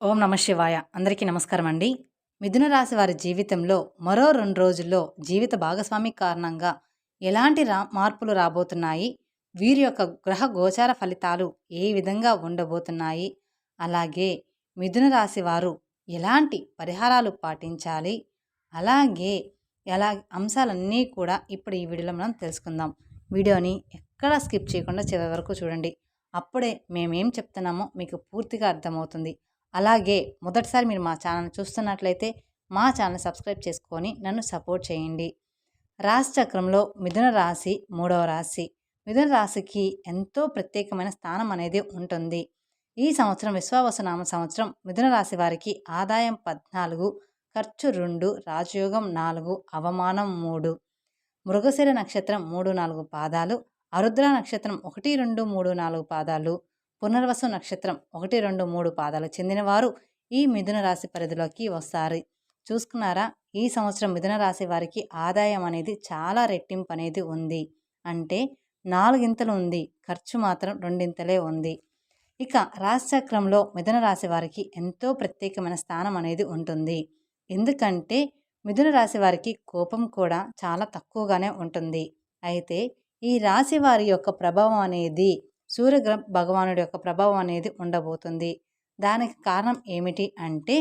ఓం నమ శివాయ. అందరికీ నమస్కారం అండి. మిథున రాశి వారి జీవితంలో మరో రెండు రోజుల్లో జీవిత భాగస్వామి కారణంగా ఎలాంటి రా మార్పులు రాబోతున్నాయి? వీరి యొక్క గ్రహ గోచార ఫలితాలు ఏ విధంగా ఉండబోతున్నాయి? అలాగే మిథున రాశి వారు ఎలాంటి పరిహారాలు పాటించాలి? అలాగే ఎలా అంశాలన్నీ కూడా ఇప్పుడు ఈ వీడియోలో మనం తెలుసుకుందాం. వీడియోని ఎక్కడా స్కిప్ చేయకుండా చివరి వరకు చూడండి. అప్పుడే మేమేం చెప్తున్నామో మీకు పూర్తిగా అర్థమవుతుంది. అలాగే మొదటిసారి మీరు మా ఛానల్ చూస్తున్నట్లయితే మా ఛానల్ సబ్స్క్రైబ్ చేసుకొని నన్ను సపోర్ట్ చేయండి. రాశి చక్రంలో మిథున రాశి మూడవ రాశి. మిథున రాశికి ఎంతో ప్రత్యేకమైన స్థానం అనేది ఉంటుంది. ఈ సంవత్సరం విశ్వావసనామ సంవత్సరం మిథున రాశి వారికి ఆదాయం పద్నాలుగు ఖర్చు రెండు రాజయోగం నాలుగు అవమానం మూడు. మృగశిర నక్షత్రం మూడు నాలుగు పాదాలు అరుద్ర నక్షత్రం ఒకటి రెండు మూడు నాలుగు పాదాలు పునర్వసు నక్షత్రం ఒకటి రెండు మూడు పాదాలు చెందినవారు ఈ మిథున రాశి పరిధిలోకి వస్తారు. చూసుకున్నారా? ఈ సంవత్సరం మిథున రాశి వారికి ఆదాయం అనేది చాలా రెట్టింపు అనేది ఉంది. అంటే నాలుగింతలు ఉంది. ఖర్చు మాత్రం రెండింతలే ఉంది. ఇక రాశిచక్రంలో మిథున రాశి వారికి ఎంతో ప్రత్యేకమైన స్థానం అనేది ఉంటుంది. ఎందుకంటే మిథున రాశి వారికి కోపం కూడా చాలా తక్కువగానే ఉంటుంది. అయితే ఈ రాశి వారి యొక్క ప్రభావం అనేది సూర్యగ్రహ భగవానుడి యొక్క ప్రభావం అనేది ఉండబోతుంది. దానికి కారణం ఏమిటి అంటే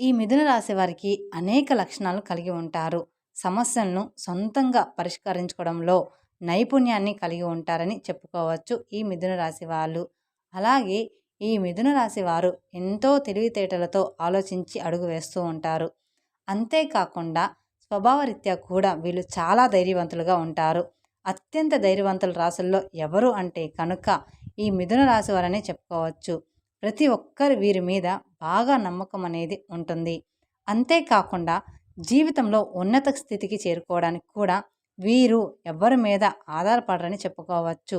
ఈ మిథున రాశి వారికి అనేక లక్షణాలు కలిగి ఉంటారు. సమస్యలను సొంతంగా పరిష్కరించుకోవడంలో నైపుణ్యాన్ని కలిగి ఉంటారని చెప్పుకోవచ్చు ఈ మిథున రాశి వాళ్ళు. అలాగే ఈ మిథున రాశి వారు ఎంతో తెలివితేటలతో ఆలోచించి అడుగు వేస్తూ ఉంటారు. అంతేకాకుండా స్వభావరీత్యా కూడా వీళ్ళు చాలా ధైర్యవంతులుగా ఉంటారు. అత్యంత ధైర్యవంతుల రాసుల్లో ఎవరు అంటే కనుక ఈ మిథున రాశి వారనే చెప్పుకోవచ్చు. ప్రతి ఒక్కరి వీరి మీద బాగా నమ్మకం అనేది ఉంటుంది. అంతేకాకుండా జీవితంలో ఉన్నత స్థితికి చేరుకోవడానికి కూడా వీరు ఎవరి మీద ఆధారపడరని చెప్పుకోవచ్చు.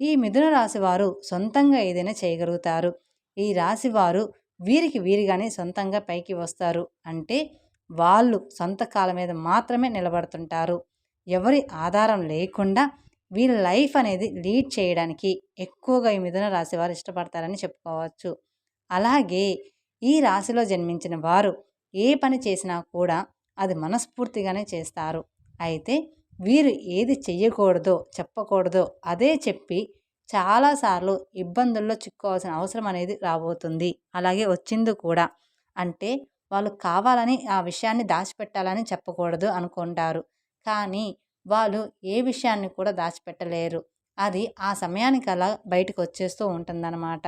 ఈ మిథున రాశి వారు సొంతంగా ఏదైనా చేయగలుగుతారు. ఈ రాశి వారు వీరికి వీరిగానే సొంతంగా పైకి వస్తారు. అంటే వాళ్ళు సొంత కాలం మీద మాత్రమే నిలబడుతుంటారు. ఎవరి ఆధారం లేకుండా వీళ్ళ లైఫ్ అనేది లీడ్ చేయడానికి ఎక్కువగా ఈ మిథున రాశి వారు ఇష్టపడతారని చెప్పుకోవచ్చు. అలాగే ఈ రాశిలో జన్మించిన వారు ఏ పని చేసినా కూడా అది మనస్ఫూర్తిగానే చేస్తారు. అయితే వీరు ఏది చెయ్యకూడదో చెప్పకూడదో అదే చెప్పి చాలాసార్లు ఇబ్బందుల్లో చిక్కుకోవాల్సిన అవసరం అనేది రాబోతుంది. అలాగే వచ్చింది కూడా. అంటే వాళ్ళు కావాలని ఆ విషయాన్ని దాచిపెట్టాలని చెప్పకూడదు అనుకుంటారు. కానీ వాళ్ళు ఏ విషయాన్ని కూడా దాచిపెట్టలేరు. అది ఆ సమయానికి అలా బయటకు వచ్చేస్తూ ఉంటుందన్నమాట.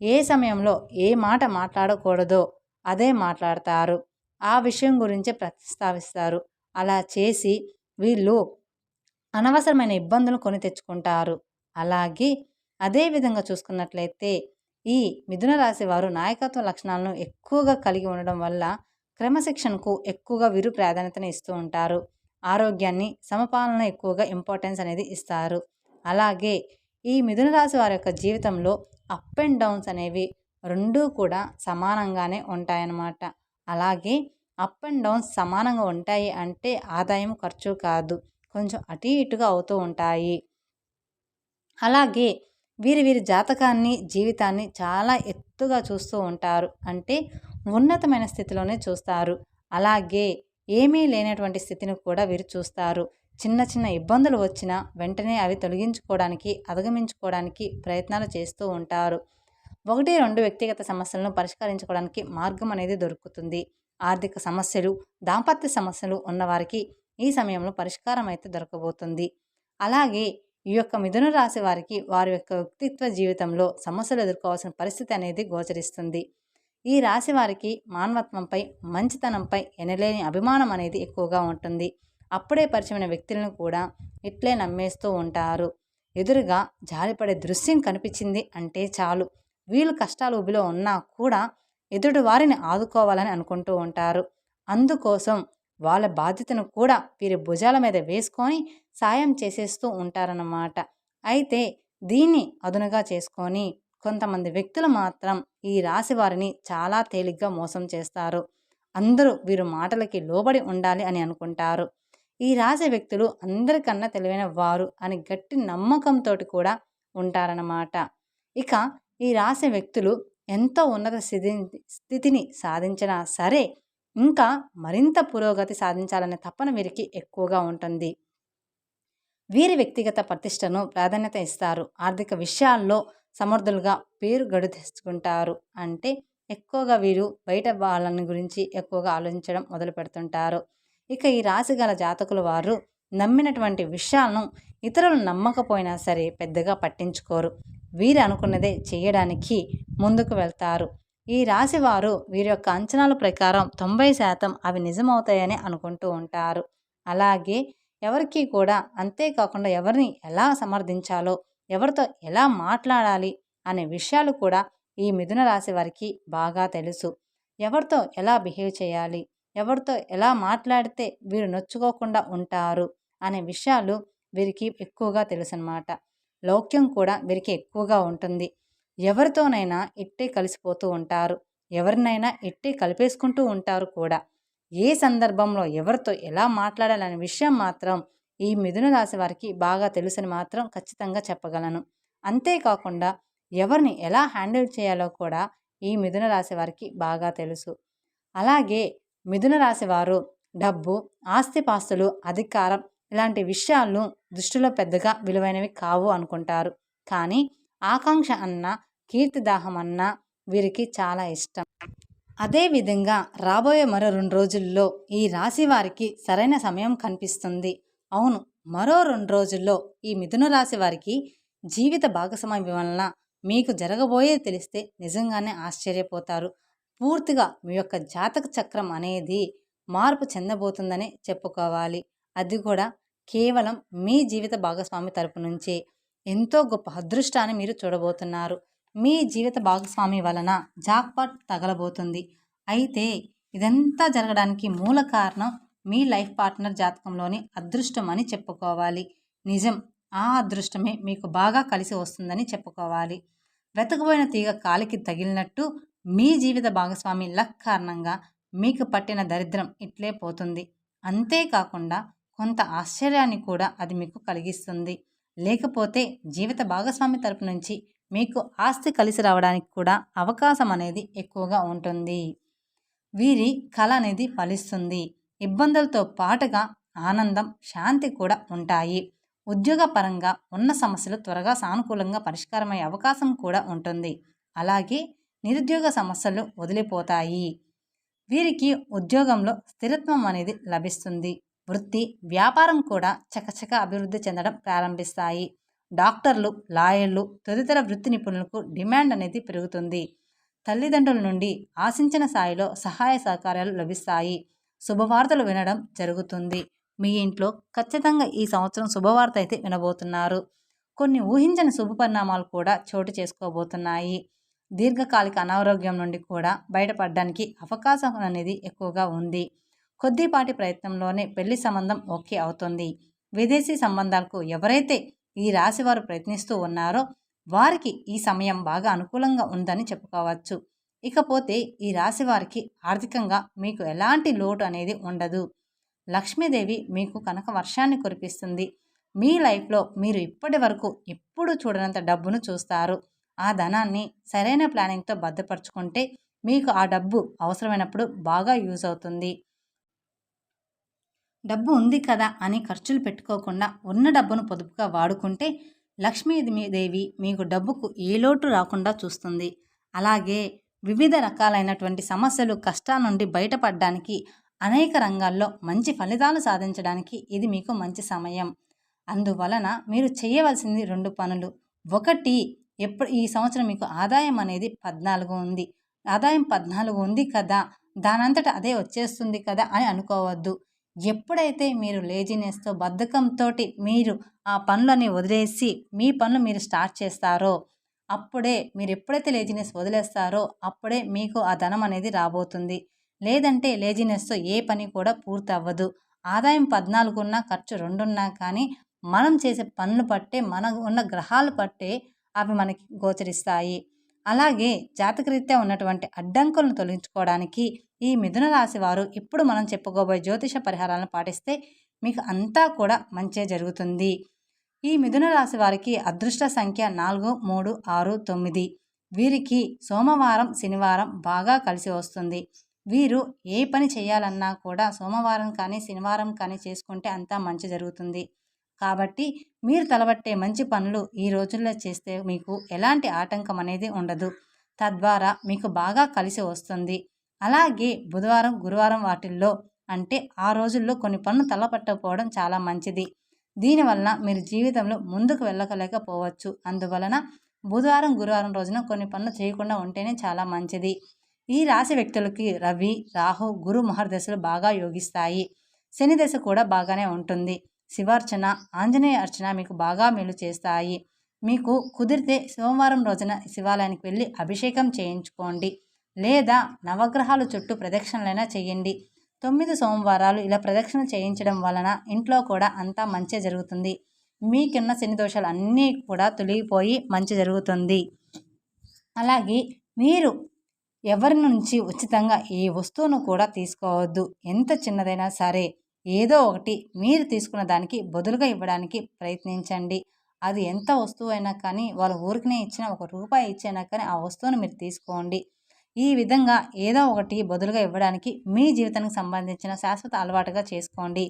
ఏ సమయంలో ఏ మాట మాట్లాడకూడదో అదే మాట్లాడతారు. ఆ విషయం గురించే ప్రతిస్తావిస్తారు అలా చేసి వీళ్ళు అనవసరమైన ఇబ్బందులు కొని తెచ్చుకుంటారు. అలాగే అదే విధంగా చూసుకున్నట్లయితే ఈ మిథున రాశి వారు నాయకత్వ లక్షణాలను ఎక్కువగా కలిగి ఉండడం వల్ల క్రమశిక్షణకు ఎక్కువగా వీరు ప్రాధాన్యతను ఇస్తూ ఉంటారు. ఆరోగ్యాన్ని సమపాలన ఎక్కువగా ఇంపార్టెన్స్ అనేది ఇస్తారు. అలాగే ఈ మిథున రాశి వారి యొక్క జీవితంలో అప్ అండ్ డౌన్స్ అనేవి రెండూ కూడా సమానంగానే ఉంటాయన్నమాట. అలాగే అప్ అండ్ డౌన్స్ సమానంగా ఉంటాయి అంటే ఆదాయం ఖర్చు కాదు కొంచెం అటు ఇటుగా అవుతూ ఉంటాయి. అలాగే వీరి వీరి జాతకాన్ని జీవితాన్ని చాలా ఎత్తుగా చూస్తూ ఉంటారు. అంటే ఉన్నతమైన స్థితిలోనే చూస్తారు. అలాగే ఏమీ లేనటువంటి స్థితిని కూడా వీరు చూస్తారు. చిన్న చిన్న ఇబ్బందులు వచ్చినా వెంటనే అవి తొలగించుకోవడానికి అధిగమించుకోవడానికి ప్రయత్నాలు చేస్తూ ఉంటారు. ఒకటి రెండు వ్యక్తిగత సమస్యలను పరిష్కరించుకోవడానికి మార్గం అనేది దొరుకుతుంది. ఆర్థిక సమస్యలు దాంపత్య సమస్యలు ఉన్నవారికి ఈ సమయంలో పరిష్కారం అయితే దొరకబోతుంది. అలాగే ఈ యొక్క మిథున రాశి వారికి వారి యొక్క వ్యక్తిత్వ జీవితంలో సమస్యలు ఎదుర్కోవాల్సిన పరిస్థితి అనేది గోచరిస్తుంది. ఈ రాశి వారికి మానవత్వంపై మంచితనంపై ఎనలేని అభిమానం అనేది ఎక్కువగా ఉంటుంది. అప్పుడే పరిచయమైన వ్యక్తులను కూడా ఇట్లే నమ్మేస్తూ ఉంటారు. ఎదురుగా జారిపడే దృశ్యం కనిపించింది అంటే చాలు. వీళ్ళు కష్టాలు ఉబిలో ఉన్నా కూడా ఎదుటి వారిని ఆదుకోవాలని అనుకుంటూ ఉంటారు. అందుకోసం వాళ్ళ బాధ్యతను కూడా వీరి భుజాల మీద వేసుకొని సాయం చేసేస్తూ ఉంటారన్నమాట. అయితే దీన్ని అదునుగా చేసుకొని కొంతమంది వ్యక్తులు మాత్రం ఈ రాశి వారిని చాలా తేలిగ్గా మోసం చేస్తారు. అందరూ వీరు మాటలకి లోబడి ఉండాలి అని అనుకుంటారు. ఈ రాశి వ్యక్తులు అందరికన్నా తెలివైన వారు అని గట్టి నమ్మకంతో కూడా ఉంటారన్నమాట. ఇక ఈ రాశి వ్యక్తులు ఎంతో ఉన్నత స్థితి స్థితిని సాధించినా సరే ఇంకా మరింత పురోగతి సాధించాలనే తపన వీరికి ఎక్కువగా ఉంటుంది. వీరి వ్యక్తిగత ప్రతిష్టను ప్రాధాన్యత ఇస్తారు. ఆర్థిక విషయాల్లో సమర్థులుగా పేరు గడు తెచ్చుకుంటారు అంటే ఎక్కువగా వీరు బయట వాళ్ళని గురించి ఎక్కువగా ఆలోచించడం మొదలు పెడుతుంటారు. ఇక ఈ రాశి గల జాతకుల వారు నమ్మినటువంటి విషయాలను ఇతరులు నమ్మకపోయినా సరే పెద్దగా పట్టించుకోరు. వీరు అనుకున్నదే చేయడానికి ముందుకు వెళ్తారు. ఈ రాశి వారు వీరి యొక్క అంచనాల ప్రకారం తొంభై శాతం అవి నిజమవుతాయని అనుకుంటూ ఉంటారు. అలాగే ఎవరికి కూడా అంతేకాకుండా ఎవరిని ఎలా సమర్థించాలో ఎవరితో ఎలా మాట్లాడాలి అనే విషయాలు కూడా ఈ మిథున రాశి వారికి బాగా తెలుసు. ఎవరితో ఎలా బిహేవ్ చేయాలి ఎవరితో ఎలా మాట్లాడితే వీరు నొచ్చుకోకుండా ఉంటారు అనే విషయాలు వీరికి ఎక్కువగా తెలుసు అన్నమాట లౌక్యం కూడా వీరికి ఎక్కువగా ఉంటుంది. ఎవరితోనైనా ఇట్టే కలిసిపోతూ ఉంటారు ఎవరినైనా ఇట్టే కలిపేసుకుంటూ ఉంటారు కూడా. ఏ సందర్భంలో ఎవరితో ఎలా మాట్లాడాలనే విషయం మాత్రం ఈ మిథున రాశి వారికి బాగా తెలుసని మాత్రం ఖచ్చితంగా చెప్పగలను. అంతేకాకుండా ఎవరిని ఎలా హ్యాండిల్ చేయాలో కూడా ఈ మిథున రాశి వారికి బాగా తెలుసు. అలాగే మిథున రాశి వారు డబ్బు ఆస్తిపాస్తులు అధికారం ఇలాంటి విషయాలను దృష్టిలో పెద్దగా విలువైనవి కావు అనుకుంటారు. కానీ ఆకాంక్ష అన్న కీర్తిదాహం అన్న వీరికి చాలా ఇష్టం. అదేవిధంగా రాబోయే మరో రెండు రోజుల్లో ఈ రాశి వారికి సరైన సమయం కనిపిస్తుంది. అవును మరో రెండు రోజుల్లో ఈ మిథున రాశి వారికి జీవిత భాగస్వామి వలన మీకు జరగబోయేది తెలిస్తే నిజంగానే ఆశ్చర్యపోతారు. పూర్తిగా మీ యొక్క జాతక చక్రం అనేది మార్పు చెందబోతుందని చెప్పుకోవాలి. అది కూడా కేవలం మీ జీవిత భాగస్వామి తరపు నుంచే. ఎంతో గొప్ప అదృష్టాన్ని మీరు చూడబోతున్నారు. మీ జీవిత భాగస్వామి వలన జాక్పాట్ తగలబోతుంది. అయితే ఇదంతా జరగడానికి మూల కారణం మీ లైఫ్ పార్ట్నర్ జాతకంలోని అదృష్టం అని చెప్పుకోవాలి. నిజం ఆ అదృష్టమే మీకు బాగా కలిసి వస్తుందని చెప్పుకోవాలి. వెతకబోయిన తీగ కాలికి తగిలినట్టు మీ జీవిత భాగస్వామి లక్ కారణంగా మీకు పట్టిన దరిద్రం ఇట్లే పోతుంది. అంతేకాకుండా కొంత ఆశ్చర్యాన్ని కూడా అది మీకు కలిగిస్తుంది. లేకపోతే జీవిత భాగస్వామి తరపు నుంచి మీకు ఆస్తి కలిసి రావడానికి కూడా అవకాశం అనేది ఎక్కువగా ఉంటుంది. వీరి కళ అనేది ఫలిస్తుంది. ఇబ్బందులతో పాటుగా ఆనందం శాంతి కూడా ఉంటాయి. ఉద్యోగపరంగా ఉన్న సమస్యలు త్వరగా సానుకూలంగా పరిష్కారమయ్యే అవకాశం కూడా ఉంటుంది. అలాగే నిరుద్యోగ సమస్యలు వదిలిపోతాయి. వీరికి ఉద్యోగంలో స్థిరత్వం అనేది లభిస్తుంది. వృత్తి వ్యాపారం కూడా చకచక అభివృద్ధి చెందడం ప్రారంభిస్తాయి. డాక్టర్లు లాయర్లు తదితర వృత్తి నిపుణులకు డిమాండ్ అనేది పెరుగుతుంది. తల్లిదండ్రుల నుండి ఆశించిన స్థాయిలో సహాయ సహకారాలు లభిస్తాయి. శుభవార్తలు వినడం జరుగుతుంది. మీ ఇంట్లో ఖచ్చితంగా ఈ సంవత్సరం శుభవార్త అయితే వినబోతున్నారు. కొన్ని ఊహించని శుభ పరిణామాలు కూడా చోటు చేసుకోబోతున్నాయి. దీర్ఘకాలిక అనారోగ్యం నుండి కూడా బయటపడడానికి అవకాశం అనేది ఎక్కువగా ఉంది. కొద్దిపాటి ప్రయత్నంలోనే పెళ్ళి సంబంధం ఓకే అవుతుంది. విదేశీ సంబంధాలకు ఎవరైతే ఈ రాశి వారు ప్రయత్నిస్తూ ఉన్నారో వారికి ఈ సమయం బాగా అనుకూలంగా ఉందని చెప్పుకోవచ్చు. ఇకపోతే ఈ రాశి వారికి ఆర్థికంగా మీకు ఎలాంటి లోటు అనేది ఉండదు. లక్ష్మీదేవి మీకు కనుక వర్షాన్ని కురిపిస్తుంది. మీ లైఫ్లో మీరు ఇప్పటి వరకు ఎప్పుడు చూడనంత డబ్బును చూస్తారు. ఆ ధనాన్ని సరైన ప్లానింగ్తో భద్రపరుచుకుంటే మీకు ఆ డబ్బు అవసరమైనప్పుడు బాగా యూజ్ అవుతుంది. డబ్బు ఉంది కదా అని ఖర్చులు పెట్టుకోకుండా ఉన్న డబ్బును పొదుపుగా వాడుకుంటే లక్ష్మీదేవి మీకు డబ్బుకు ఏ లోటు రాకుండా చూస్తుంది. అలాగే వివిధ రకాలైనటువంటి సమస్యలు కష్టాల నుండి బయటపడడానికి అనేక రంగాల్లో మంచి ఫలితాలు సాధించడానికి ఇది మీకు మంచి సమయం. అందువలన మీరు చేయవలసింది రెండు పనులు. ఒకటి ఎప్పుడు ఈ సంవత్సరం మీకు ఆదాయం అనేది పద్నాలుగు ఉంది. ఆదాయం పద్నాలుగు ఉంది కదా దానంతట అదే వచ్చేస్తుంది కదా అని అనుకోవద్దు. ఎప్పుడైతే మీరు లేజినెస్తో బద్ధకంతో మీరు ఆ పనులని వదిలేసి మీ పనులు మీరు స్టార్ట్ చేస్తారో అప్పుడే మీరు ఎప్పుడైతే లేజినెస్ వదిలేస్తారో అప్పుడే మీకు ఆ ధనం అనేది రాబోతుంది. లేదంటే లేజినెస్తో ఏ పని కూడా పూర్తి అవ్వదు ఆదాయం పద్నాలుగు ఉన్నా ఖర్చు రెండున్నా కానీ మనం చేసే పనులు పట్టే మన ఉన్న గ్రహాలు పట్టే అవి మనకి గోచరిస్తాయి. అలాగే జాతకరీత్యా ఉన్నటువంటి అడ్డంకులను తొలగించుకోవడానికి ఈ మిథున రాశి వారు ఇప్పుడు మనం చెప్పుకోబోయే జ్యోతిష పరిహారాలను పాటిస్తే మీకు అంతా కూడా మంచే జరుగుతుంది. ఈ మిథున రాశి వారికి అదృష్ట సంఖ్య నాలుగు మూడు ఆరు తొమ్మిది. వీరికి సోమవారం శనివారం బాగా కలిసి వస్తుంది. వీరు ఏ పని చేయాలన్నా కూడా సోమవారం కానీ శనివారం కానీ చేసుకుంటే అంతా మంచి జరుగుతుంది. కాబట్టి మీరు తలబట్టే మంచి పనులు ఈ రోజుల్లో చేస్తే మీకు ఎలాంటి ఆటంకం అనేది ఉండదు. తద్వారా మీకు బాగా కలిసి వస్తుంది. అలాగే బుధవారం గురువారం వాటిల్లో అంటే ఆ రోజుల్లో కొన్ని పనులు తలపట్టకపోవడం చాలా మంచిది. దీనివలన మీరు జీవితంలో ముందుకు వెళ్ళకలేకపోవచ్చు. అందువలన బుధవారం గురువారం రోజున కొన్ని పనులు చేయకుండా ఉంటేనే చాలా మంచిది. ఈ రాశి వ్యక్తులకి రవి రాహు గురు మహర్దశలు బాగా యోగిస్తాయి. శని దశ కూడా బాగానే ఉంటుంది. శివార్చన ఆంజనేయ అర్చన మీకు బాగా మేలు చేస్తాయి. మీకు కుదిరితే సోమవారం రోజున శివాలయానికి వెళ్ళి అభిషేకం చేయించుకోండి. లేదా నవగ్రహాలు చుట్టూ ప్రదక్షిణలైనా చేయండి. తొమ్మిది సోమవారాలు ఇలా ప్రదక్షిణ చేయించడం వలన ఇంట్లో కూడా అంతా మంచి జరుగుతుంది. మీకున్న శని దోషాలు అన్నీ కూడా తొలగిపోయి మంచి జరుగుతుంది. అలాగే మీరు ఎవరి నుంచి ఉచితంగా ఏ వస్తువును కూడా తీసుకోవద్దు. ఎంత చిన్నదైనా సరే ఏదో ఒకటి మీరు తీసుకున్న దానికి బదులుగా ఇవ్వడానికి ప్రయత్నించండి. అది ఎంత వస్తువు అయినా కానీ వాళ్ళ ఊరికినే ఇచ్చిన ఒక రూపాయి ఇచ్చైనా కానీ ఆ వస్తువును మీరు తీసుకోండి. ఈ విధంగా ఏదో ఒకటి బదులుగా ఇవ్వడానికి మీ జీవితానికి సంబంధించిన శాశ్వత అలవాటుగా చేసుకోండి.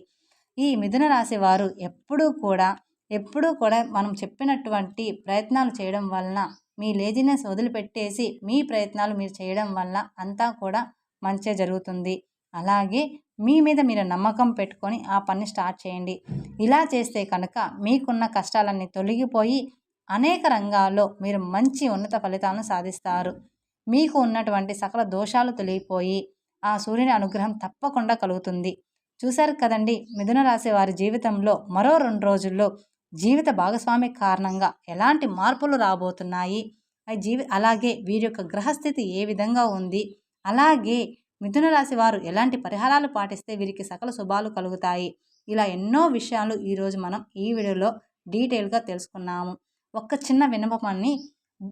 ఈ మిథున రాశి వారు ఎప్పుడూ కూడా ఎప్పుడూ కూడా మనం చెప్పినటువంటి ప్రయత్నాలు చేయడం వలన మీ లేజినెస్ వదిలిపెట్టేసి మీ ప్రయత్నాలు మీరు చేయడం వల్ల అంతా కూడా మంచి జరుగుతుంది. అలాగే మీ మీద మీరు నమ్మకం పెట్టుకొని ఆ పని స్టార్ట్ చేయండి. ఇలా చేస్తే కనుక మీకున్న కష్టాలన్నీ తొలగిపోయి అనేక రంగాల్లో మీరు మంచి ఉన్నత ఫలితాలను సాధిస్తారు. మీకు ఉన్నటువంటి సకల దోషాలు తొలగిపోయి ఆ సూర్యుని అనుగ్రహం తప్పకుండా కలుగుతుంది. చూశారు కదండి మిథున రాశి వారి జీవితంలో మరో రెండు రోజుల్లో జీవిత భాగస్వామి కారణంగా ఎలాంటి మార్పులు రాబోతున్నాయి? జీవి అలాగే వీరి యొక్క గ్రహస్థితి ఏ విధంగా ఉంది? అలాగే మిథున రాశి వారు ఎలాంటి పరిహారాలు పాటిస్తే వీరికి సకల శుభాలు కలుగుతాయి? ఇలా ఎన్నో విషయాలు ఈరోజు మనం ఈ వీడియోలో డీటెయిల్గా తెలుసుకున్నాము. ఒక్క చిన్న వినపమాన్ని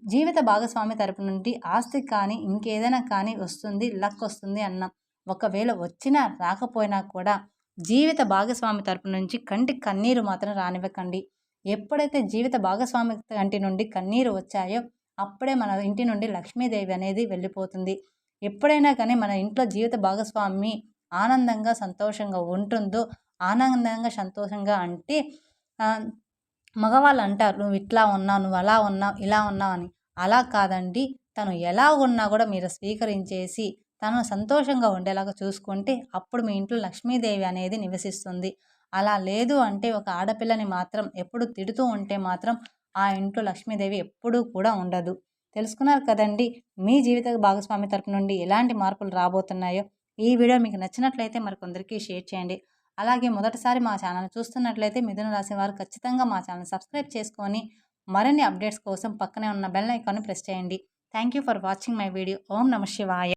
జీవిత భాగస్వామి తరపు నుండి ఆస్తి కానీ ఇంకేదైనా కానీ వస్తుంది లక్ వస్తుంది అన్నాం ఒకవేళ వచ్చినా రాకపోయినా కూడా జీవిత భాగస్వామి తరపు నుంచి కంటి కన్నీరు మాత్రం రానివ్వకండి. ఎప్పుడైతే జీవిత భాగస్వామి కంటి నుండి కన్నీరు వచ్చాయో అప్పుడే మన ఇంటి నుండి లక్ష్మీదేవి అనేది వెళ్ళిపోతుంది. ఎప్పుడైనా కానీ మన ఇంట్లో జీవిత భాగస్వామి ఆనందంగా సంతోషంగా ఉంటుందో ఆనందంగా సంతోషంగా అంటే మగవాళ్ళు అంటారు నువ్వు ఇట్లా ఉన్నావు నువ్వు అలా ఉన్నావు ఇలా ఉన్నావు అని. అలా కాదండి. తను ఎలా ఉన్నా కూడా మీరు స్వీకరించేసి తను సంతోషంగా ఉండేలాగా చూసుకుంటే అప్పుడు మీ ఇంట్లో లక్ష్మీదేవి అనేది నివసిస్తుంది. అలా లేదు అంటే ఒక ఆడపిల్లని మాత్రం ఎప్పుడు తిడుతూ ఉంటే మాత్రం ఆ ఇంట్లో లక్ష్మీదేవి ఎప్పుడూ కూడా ఉండదు. తెలుసుకున్నారు కదండి మీ జీవిత భాగస్వామి తరపు నుండి ఎలాంటి మార్పులు రాబోతున్నాయో? ఈ వీడియో మీకు నచ్చినట్లయితే మరికొందరికి షేర్ చేయండి. అలాగే మొదటిసారి మా ఛానల్ చూస్తున్నట్లయితే మిథున రాశి వారు ఖచ్చితంగా మా ఛానల్ సబ్స్క్రైబ్ చేసుకొని మరిన్ని అప్డేట్స్ కోసం పక్కనే ఉన్న బెల్ ఐకాన్ని ప్రెస్ చేయండి. Thank you for watching my video. ఓం నమ శివాయ.